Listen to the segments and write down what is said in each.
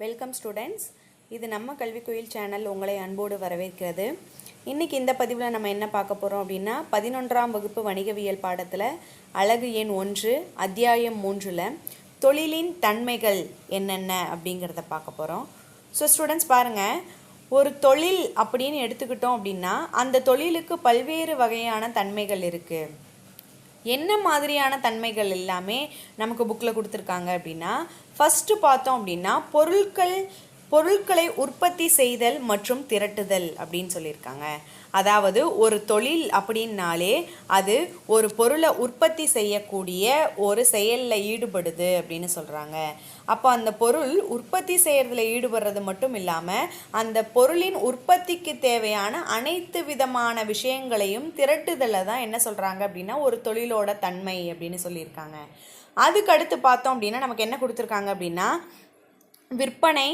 Welcome students இது நம்ம கல்வி கோயில் சேனல் உங்களை அன்போடு வரவேற்கிறது. இன்றைக்கி இந்த பதிவில் நம்ம என்ன பார்க்க போகிறோம் அப்படின்னா பதினொன்றாம் வகுப்பு வணிகவியல் பாடத்தில் அழகு எண் ஒன்று அத்தியாயம் மூன்றில் தொழிலின் தன்மைகள் என்னென்ன அப்படிங்கிறத பார்க்க போகிறோம் ஸோ ஸ்டூடெண்ட்ஸ் பாருங்கள் ஒரு தொழில் அப்படின்னு எடுத்துக்கிட்டோம் அப்படின்னா அந்த தொழிலுக்கு பல்வேறு வகையான தன்மைகள் இருக்குது என்ன மாதிரியான தன்மைகள் எல்லாமே நமக்கு புக்கில் கொடுத்துருக்காங்க அப்படின்னா ஃபஸ்ட்டு பார்த்தோம் அப்படின்னா பொருட்கள் பொருட்களை உற்பத்தி செய்தல் மற்றும் திரட்டுதல் அப்படின்னு சொல்லியிருக்காங்க. அதாவது ஒரு தொழில் அப்படின்னாலே அது ஒரு பொருளை உற்பத்தி செய்யக்கூடிய ஒரு செயலில் ஈடுபடுது அப்படின்னு சொல்கிறாங்க அப்போ அந்த பொருள் உற்பத்தி செய்கிறதுல ஈடுபடுறது மட்டும் இல்லாமல் அந்த பொருளின் உற்பத்திக்கு தேவையான அனைத்து விதமான விஷயங்களையும் திரட்டுதலை தான் என்ன சொல்கிறாங்க அப்படின்னா ஒரு தொழிலோட தன்மை அப்படின்னு சொல்லியிருக்காங்க. அதுக்கு அடுத்து பார்த்தோம் அப்படின்னா நமக்கு என்ன கொடுத்துருக்காங்க அப்படின்னா விற்பனை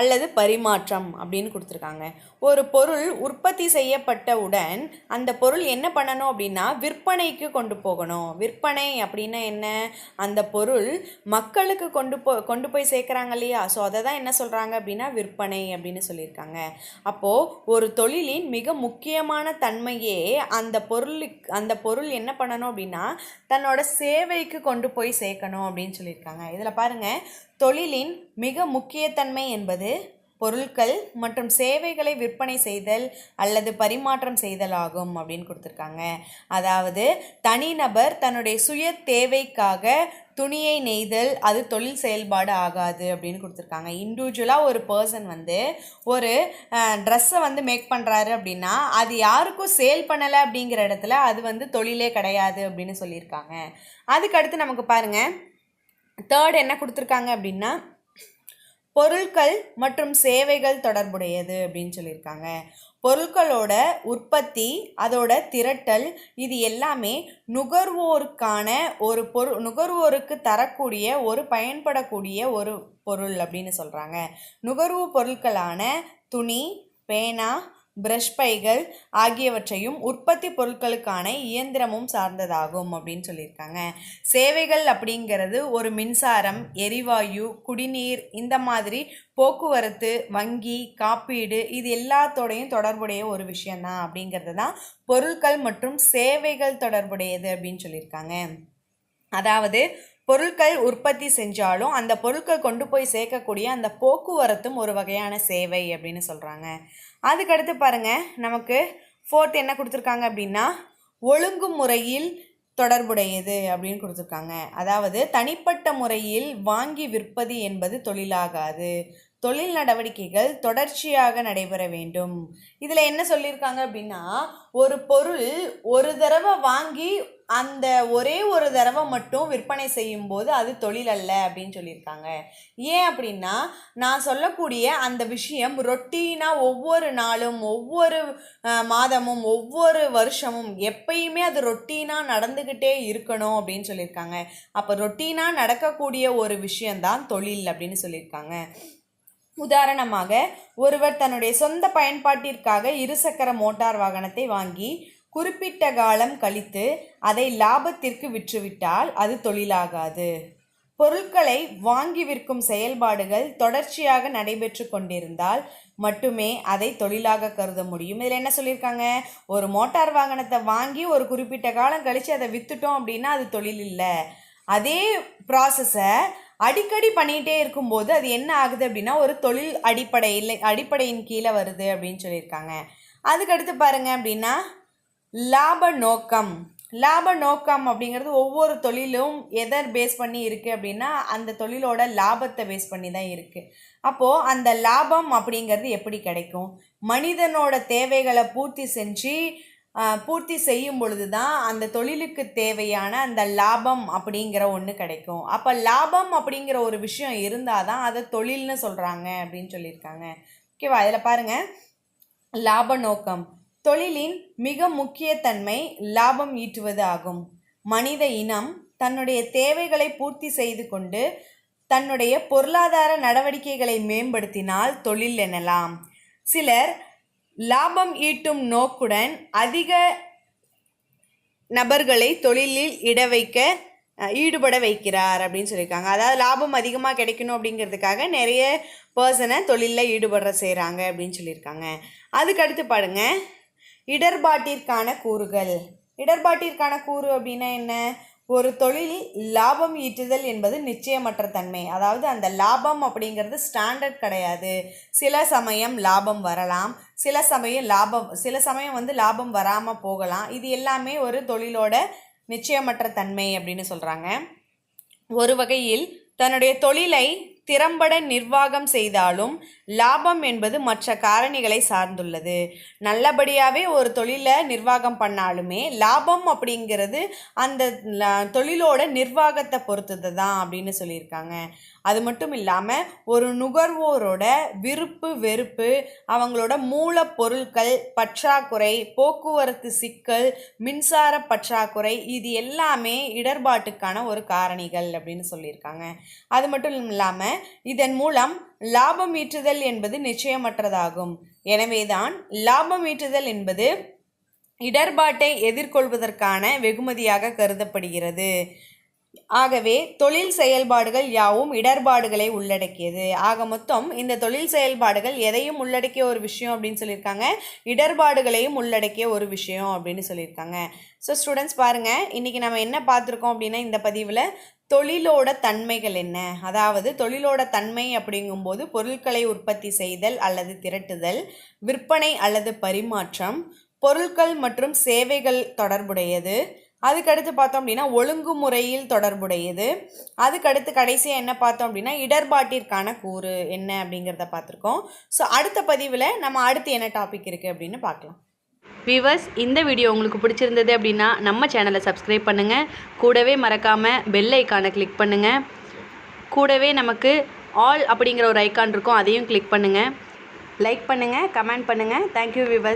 அல்லது பரிமாற்றம் அப்படின்னு கொடுத்துருக்காங்க. ஒரு பொருள் உற்பத்தி செய்யப்பட்டவுடன் அந்த பொருள் என்ன பண்ணணும் அப்படின்னா விற்பனைக்கு கொண்டு போகணும். விற்பனை அப்படின்னா என்ன? அந்த பொருள் மக்களுக்கு கொண்டு போ கொண்டு போய் சேர்க்குறாங்க இல்லையா? ஸோ அதை தான் என்ன சொல்கிறாங்க அப்படின்னா விற்பனை அப்படின்னு சொல்லியிருக்காங்க. அப்போது ஒரு தொழிலின் மிக முக்கியமான தன்மையே அந்த பொருளுக்கு அந்த பொருள் என்ன பண்ணணும் அப்படின்னா தன்னோட சேவைக்கு கொண்டு போய் சேர்க்கணும் அப்படின்னு சொல்லியிருக்காங்க. இதில் பாருங்கள் தொழிலின் மிக முக்கியத்தன்மை என்பது பொருட்கள் மற்றும் சேவைகளை விற்பனை செய்தல் அல்லது பரிமாற்றம் செய்தல் ஆகும் அப்படின்னு கொடுத்துருக்காங்க. அதாவது தனிநபர் தன்னுடைய சுய தேவைக்காக துணியை நெய்தல் அது தொழில் செயல்பாடு ஆகாது அப்படின்னு கொடுத்துருக்காங்க. இண்டிவிஜுவலாக ஒரு பர்சன் வந்து ஒரு ட்ரெஸ்ஸை வந்து மேக் பண்ணுறாரு அப்படின்னா அது யாருக்கும் சேல் பண்ணலை அப்படிங்கிற இடத்துல அது வந்து தொழிலே கிடையாது அப்படின்னு சொல்லியிருக்காங்க. அதுக்கடுத்து நமக்கு பாருங்கள் தேர்ட் என்ன கொடுத்துருக்காங்க அப்படின்னா பொருட்கள் மற்றும் சேவைகள் தொடர்புடையது அப்படின்னு சொல்லியிருக்காங்க. பொருட்களோட உற்பத்தி அதோட திரட்டல் இது எல்லாமே நுகர்வோருக்கான ஒரு பொரு நுகர்வோருக்கு தரக்கூடிய ஒரு பயன்படக்கூடிய ஒரு பொருள் அப்படின்னு சொல்கிறாங்க நுகர்வு பொருட்களான துணி பேனா பிரஷ் பைகள் ஆகியவற்றையும் உற்பத்தி பொருட்களுக்கான இயந்திரமும் சார்ந்ததாகும் அப்படின்னு சொல்லியிருக்காங்க. சேவைகள் அப்படிங்கிறது ஒரு மின்சாரம் எரிவாயு குடிநீர் இந்த மாதிரி போக்குவரத்து வங்கி காப்பீடு இது எல்லாத்தோடையும் தொடர்புடைய ஒரு விஷயந்தான் அப்படிங்கிறது தான் பொருட்கள் மற்றும் சேவைகள் தொடர்புடையது அப்படின்னு சொல்லியிருக்காங்க. அதாவது பொருட்கள் உற்பத்தி செஞ்சாலும் அந்த பொருட்கள் கொண்டு போய் சேர்க்கக்கூடிய அந்த போக்குவரத்தும் ஒரு வகையான சேவை அப்படின்னு சொல்கிறாங்க அதுக்கடுத்து பாருங்கள் நமக்கு ஃபோர்த் என்ன கொடுத்துருக்காங்க அப்படின்னா ஒழுங்குமுறையில் தொடர்புடையது அப்படின்னு கொடுத்துருக்காங்க. அதாவது தனிப்பட்ட முறையில் வாங்கி விற்பது என்பது தொழிலாகாது. தொழில் நடவடிக்கைகள் தொடர்ச்சியாக நடைபெற வேண்டும். இதில் என்ன சொல்லியிருக்காங்க அப்படின்னா ஒரு பொருள் ஒரு தடவை வாங்கி அந்த ஒரே ஒரு தடவை மட்டும் விற்பனை செய்யும் போது அது தொழில் அல்ல அப்படின்னு சொல்லியிருக்காங்க. ஏன் அப்படின்னா நான் சொல்லக்கூடிய அந்த விஷயம் ரொட்டீனாக ஒவ்வொரு நாளும் ஒவ்வொரு மாதமும் ஒவ்வொரு வருஷமும் எப்பயுமே அது ரொட்டீனாக நடந்துக்கிட்டே இருக்கணும் அப்படின்னு சொல்லியிருக்காங்க. அப்போ ரொட்டீனாக நடக்கக்கூடிய ஒரு விஷயந்தான் தொழில் அப்படின்னு சொல்லியிருக்காங்க. உதாரணமாக ஒருவர் தன்னுடைய சொந்த பயன்பாட்டிற்காக இருசக்கர மோட்டார் வாகனத்தை வாங்கி குறிப்பிட்ட காலம் கழித்து அதை லாபத்திற்கு விற்றுவிட்டால் அது தொழிலாகாது. பொருட்களை வாங்கி விற்கும் செயல்பாடுகள் தொடர்ச்சியாக நடைபெற்று கொண்டிருந்தால் மட்டுமே அதை தொழிலாக கருத முடியும். இதில் என்ன சொல்லியிருக்காங்க? ஒரு மோட்டார் வாகனத்தை வாங்கி ஒரு குறிப்பிட்ட காலம் கழித்து அதை விற்றுட்டோம் அப்படின்னா அது தொழில் இல்லை. அதே ப்ராசஸை அடிக்கடி பண்ணிகிட்டே இருக்கும்போது அது என்ன ஆகுது அப்படின்னா ஒரு தொழில் அடிப்படையில் அடிப்படையின் கீழே வருது அப்படின்னு சொல்லியிருக்காங்க. அதுக்கடுத்து பாருங்கள் அப்படின்னா லாப நோக்கம். லாப நோக்கம் அப்படிங்கிறது ஒவ்வொரு தொழிலும் எதை பேஸ் பண்ணி இருக்குது அப்படின்னா அந்த தொழிலோட லாபத்தை பேஸ் பண்ணி தான் இருக்குது அப்போது அந்த லாபம் அப்படிங்கிறது எப்படி கிடைக்கும்? மனிதனோட தேவைகளை பூர்த்தி செஞ்சு பூர்த்தி செய்யும் பொழுது தான் அந்த தொழிலுக்கு தேவையான அந்த லாபம் அப்படிங்கிற ஒன்று கிடைக்கும். அப்போ லாபம் அப்படிங்கிற ஒரு விஷயம் இருந்தால் தான் அதை தொழில்னு சொல்கிறாங்க அப்படின்னு சொல்லியிருக்காங்க. ஓகேவா? அதில் பாருங்கள் லாப நோக்கம். தொழிலின் மிக முக்கியத்தன்மை லாபம் ஈட்டுவது ஆகும். மனித இனம் தன்னுடைய தேவைகளை பூர்த்தி செய்து கொண்டு தன்னுடைய பொருளாதார நடவடிக்கைகளை மேம்படுத்தினால் தொழில் எனலாம். சிலர் லாபம் ஈட்டும் நோக்குடன் அதிக நபர்களை தொழிலில் இட வைக்க ஈடுபட வைக்கிறார் அப்படின்னு சொல்லியிருக்காங்க. அதாவது லாபம் அதிகமாக கிடைக்கணும் அப்படிங்கிறதுக்காக நிறைய பர்சனை தொழிலில் ஈடுபடுற செய்கிறாங்க அப்படின்னு சொல்லியிருக்காங்க. அதுக்கடுத்து பாருங்க. இடர்பாட்டிற்கான கூறுகள். இடர்பாட்டிற்கான கூறு அப்படின்னா என்ன? ஒரு தொழில் லாபம் ஈட்டுதல் என்பது நிச்சயமற்ற தன்மை. அதாவது அந்த லாபம் அப்படிங்கிறது ஸ்டாண்டர்ட் கிடையாது. சில சமயம் லாபம் வரலாம். சில சமயம் லாபம் சில சமயம் வந்து லாபம் வராமல் போகலாம். இது எல்லாமே ஒரு தொழிலோட நிச்சயமற்ற தன்மை அப்படின்னு சொல்கிறாங்க ஒரு வகையில் தன்னுடைய தொழிலை திறம்பட நிர்வாகம் செய்தாலும் லாபம் என்பது மற்ற காரணிகளை சார்ந்துள்ளது. நல்லபடியாகவே ஒரு தொழிலை நிர்வாகம் பண்ணாலுமே லாபம் அப்படிங்கிறது அந்த தொழிலோட நிர்வாகத்தை பொறுத்தது தான் அப்படின்னு சொல்லியிருக்காங்க. அது மட்டும் இல்லாமல் ஒரு நுகர்வோரோட விருப்பு வெறுப்பு அவங்களோட மூலப்பொருட்கள் பற்றாக்குறை போக்குவரத்து சிக்கல் மின்சார பற்றாக்குறை இது எல்லாமே இடர்பாட்டுக்கான ஒரு காரணிகள் அப்படின்னு சொல்லியிருக்காங்க. அது மட்டும் இல்லாமல் இதன் மூலம் லாபம் ஈட்டுதல் என்பது நிச்சயமற்றதாகும். எனவேதான் லாபம் ஈட்டுதல் என்பது இடர்பாட்டை எதிர்கொள்வதற்கான வெகுமதியாக கருதப்படுகிறது. ஆகவே தொழில் செயல்பாடுகள் யாவும் இடர்பாடுகளை உள்ளடக்கியது. ஆக மொத்தம் இந்த தொழில் செயல்பாடுகள் எதையும் உள்ளடக்கிய ஒரு விஷயம் அப்படின்னு சொல்லியிருக்காங்க. இடர்பாடுகளையும் உள்ளடக்கிய ஒரு விஷயம் அப்படின்னு சொல்லியிருக்காங்க. ஸோ ஸ்டூடெண்ட்ஸ் பாருங்கள் இன்றைக்கி நம்ம என்ன பார்த்துருக்கோம் அப்படின்னா இந்த பதிவில் தொழிலோட தன்மைகள் என்ன? அதாவது தொழிலோட தன்மை அப்படிங்கும்போது பொருட்களை உற்பத்தி செய்தல் அல்லது திரட்டுதல் விற்பனை அல்லது பரிமாற்றம் பொருட்கள் மற்றும் சேவைகள் தொடர்புடையது அதுக்கடுத்து பார்த்தோம் அப்படின்னா ஒழுங்குமுறையில் தொடர்புடையது. அதுக்கடுத்து கடைசியாக என்ன பார்த்தோம் அப்படின்னா இடர்பாட்டிற்கான கூறு என்ன அப்படிங்கிறத பார்த்துருக்கோம். ஸோ அடுத்த பதிவில் நம்ம அடுத்து என்ன டாபிக் இருக்குது அப்படின்னு பார்க்கலாம். விவர்ஸ் இந்த வீடியோ உங்களுக்கு பிடிச்சிருந்தது அப்படின்னா நம்ம சேனலை சப்ஸ்கிரைப் பண்ணுங்கள் கூடவே மறக்காமல் பெல் ஐக்கானை கிளிக் பண்ணுங்கள் கூடவே நமக்கு ஆல் அப்படிங்கிற ஒரு ஐக்கான் இருக்கும் அதையும் கிளிக் பண்ணுங்கள் லைக் பண்ணுங்கள் கமெண்ட் பண்ணுங்கள் தேங்க்யூ விவர்ஸ்